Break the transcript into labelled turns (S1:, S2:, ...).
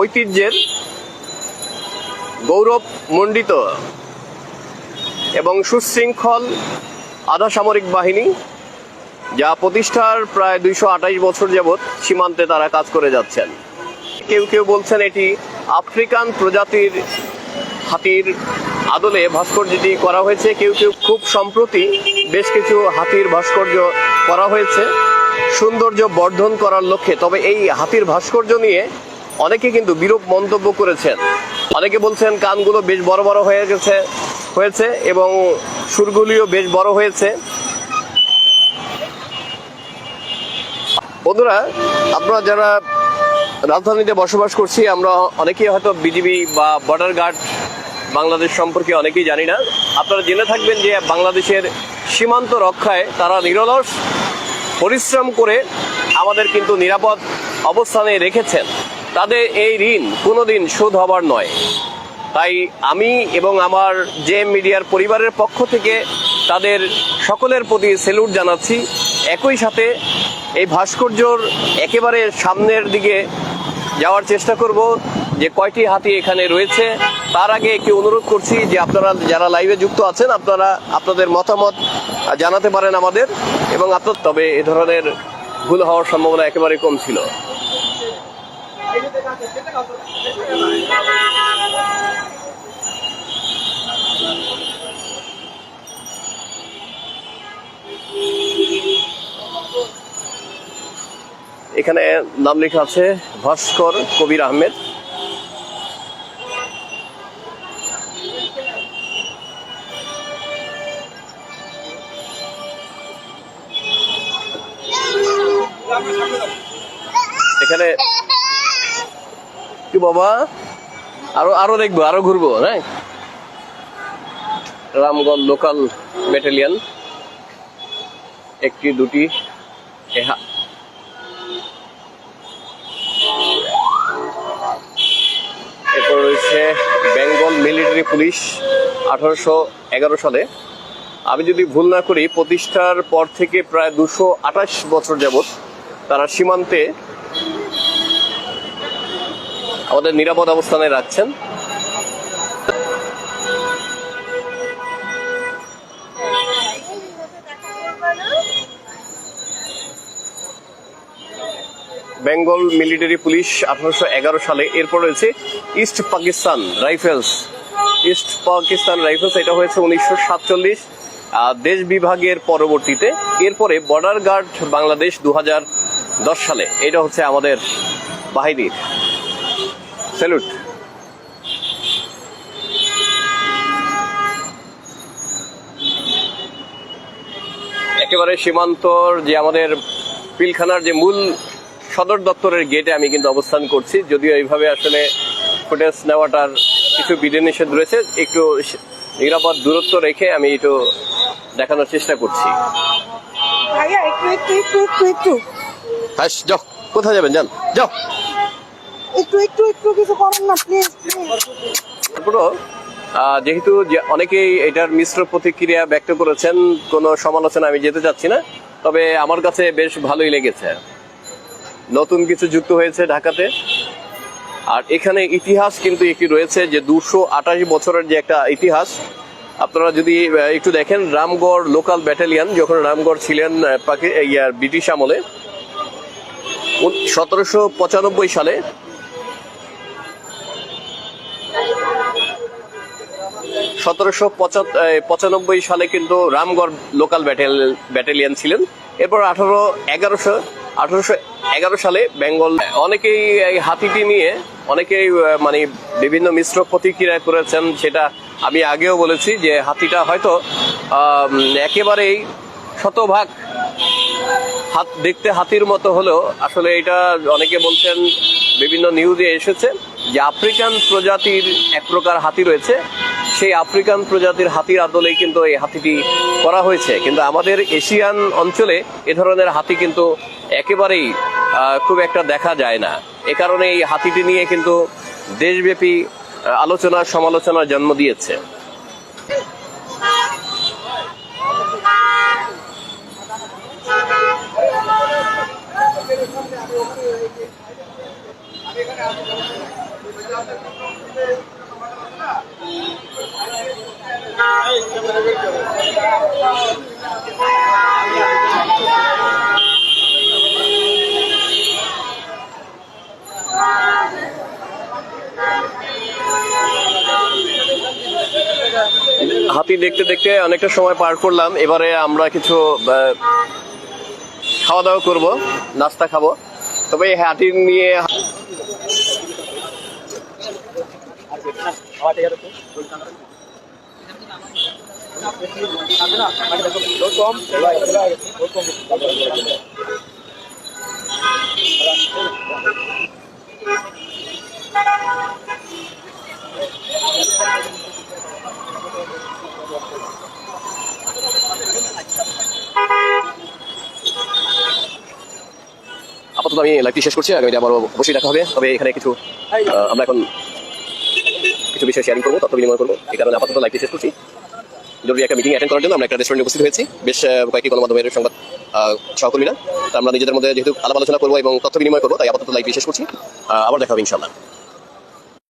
S1: ঐতিহ্যের গৌরব মণ্ডিত এবং সুশৃঙ্খল আধা সামরিক বাহিনী, যা প্রতিষ্ঠার প্রায় দুইশো আঠাশ বছর যাবৎ সীমান্তে তারা কাজ করে যাচ্ছেন। কেউ কেউ বলছেন এটি আফ্রিকান প্রজাতির হাতির আদলে ভাস্কর্যটি করা হয়েছে। কেউ কেউ খুব সম্প্রতি বেশ কিছু হাতির ভাস্কর্য করা হয়েছে। সৌন্দর্য বর্ধন করার লক্ষ্যে। তবে এই হাতির ভাস্কর্য নিয়ে অনেকে কিন্তু বিরূপ মন্তব্য করেছেন। অনেকে বলছেন কানগুলো বেশ বড় বড় হয়ে গেছে, হয়েছে এবং সুরগুলিও বেশ বড় হয়েছে। বন্ধুরা, আপনারা যারা রাজধানীতে বসবাস করছি, আমরা অনেকেই হয়তো বিজিবি বা বর্ডার গার্ড বাংলাদেশ সম্পর্কে অনেকেই জানি না। আপনারা জেনে থাকবেন যে বাংলাদেশের সীমান্ত রক্ষায় তারা নিরলস পরিশ্রম করে আমাদের কিন্তু নিরাপদ অবস্থানে রেখেছেন। তাদের এই ঋণ কোনোদিন শোধ হবার নয়। তাই আমি এবং আমার জে মিডিয়ার পরিবারের পক্ষ থেকে তাদের সকলের প্রতি সেলুট জানাচ্ছি। একই সাথে এই ভাস্কর্যর একেবারে সামনের দিকে যাওয়ার চেষ্টা করব যে কয়টি হাতি এখানে রয়েছে। তার আগে একটি অনুরোধ করছি যে আপনারা যারা লাইভে যুক্ত আছেন, আপনারা আপনাদের মতামত জানাতে পারেন আমাদের এবং আপনার তবে এ ধরনের ভুল হওয়ার সম্ভাবনা একেবারে কম ছিল। এখানে নাম লেখা আছে ভাস্কর কবির আহমেদ। এখানে কি বাবা? আরও আরও দেখব, আরও ঘুরবো হ্যাঁ? Ramganj local battalion. একটি, দুটি, এহা- এরপর রয়েছে বেঙ্গল মিলিটারি পুলিশ আঠারোশো এগারো সালে। আমি যদি ভুল না করি, প্রতিষ্ঠার পর থেকে প্রায় দুশো আঠাশ বছর যাবৎ তারা সীমান্তে আমাদের নিরাপদ অবস্থানে রাখছেন। বেঙ্গল মিলিটারি পুলিশ আঠারোশো এগারো সালে এরপর রয়েছে East Pakistan rifles. East Pakistan rifles, এটা হয়েছে উনিশশো সাতচল্লিশ। দেশ বিভাগের পরবর্তীতে, এরপরে বর্ডার গার্ড বাংলাদেশ দু দশ সালে। এটা হচ্ছে আমাদের বাহিনীর। স্যালুট একেবারে সীমান্তর যে আমাদের পিলখানার যে মূল সদর দপ্তরের গেটে আমি কিন্তু অবস্থান করছি। যদিও এইভাবে আসলে ফুটেজ নেওয়াটার কিছু বিধিনিষেধ রয়েছে একটু নিরাপদ দূরত্ব রেখে আমি একটু দেখানোর চেষ্টা করছি। কোথায় যাবেন যান? যাও।
S2: একটু একটু একটু কিছু করেন না প্লিজ
S1: যেহেতু অনেকেই এটার মিশ্র প্রতিক্রিয়া ব্যক্ত করেছেন, কোনো সমালোচনা আমি যেতে চাচ্ছি না, তবে আমার কাছে বেশ ভালোই লেগেছে। নতুন কিছু যুক্ত হয়েছে ঢাকাতে। আর এখানে ইতিহাস কিন্তু একটি রয়েছে যে দুশো আঠাশ বছরের যে একটা ইতিহাস, আপনারা যদি একটু দেখেন, রামগড় লোকাল ব্যাটালিয়ান, যখন রামগড় ছিলেন ব্রিটিশ আমলে সতেরোশো পঁচানব্বই সালে সতেরোশো পঁচানব্বই সালে কিন্তু রামগড় লোকাল ব্যাটালিয়ন ছিলেন। এরপর আঠারো এগারোশো, আঠারোশো এগারো সালে বেঙ্গল অনেকেই এই হাতিটি নিয়ে, অনেকেই মানে বিভিন্ন মিশ্র প্রতিক্রিয়া করেছেন। সেটা আমি আগেও বলেছি যে হাতিটা হয়তো একেবারেই শতভাগ হাত দেখতে হাতির মতো হলেও আসলে এটা অনেকে বলছেন বিভিন্ন নিউজে এসেছে যে আফ্রিকান প্রজাতির এক প্রকার হাতি রয়েছে। সেই আফ্রিকান প্রজাতির হাতির আদলেই কিন্তু এই হাতিটি করা হয়েছে। কিন্তু আমাদের এশিয়ান অঞ্চলে এ ধরনের হাতি কিন্তু একেবারেই খুব একটা দেখা যায় না। এ কারণে এই হাতিটি নিয়ে কিন্তু দেশব্যাপী আলোচনা, সমালোচনার জন্ম দিয়েছে। হাতি দেখতে দেখতে অনেকটা সময় পার করলাম। এবারে আমরা কিছু খাওয়া দাওয়া করব, নাস্তা খাব। তবে হাতি নিয়ে আপাতত আমি লাইভটি শেষ করছি আগামীতে আবার অবশ্যই দেখা হবে। তবে এখানে কিছু আমরা এখন কিছু বিষয় শেয়ারিং করব, তথ্য বিনিময় করব। এই কারণে আপাতত লাইভটি শেষ করছি। জরুরি একটা মিটিং অ্যাটেন্ড করার জন্য আমরা একটা রেস্টুরেন্টে উপস্থিত হয়েছি। বেশ কয়েকটি গণমাধ্যমের সংবাদ সহকর্মীরা। আমরা নিজেদের মধ্যে যেহেতু আলাপ আলোচনা করব এবং তথ্য বিনিময় করব, তাই আপাতত লাইভটি শেষ করছি। আবার দেখা হবে ইনশাল্লাহ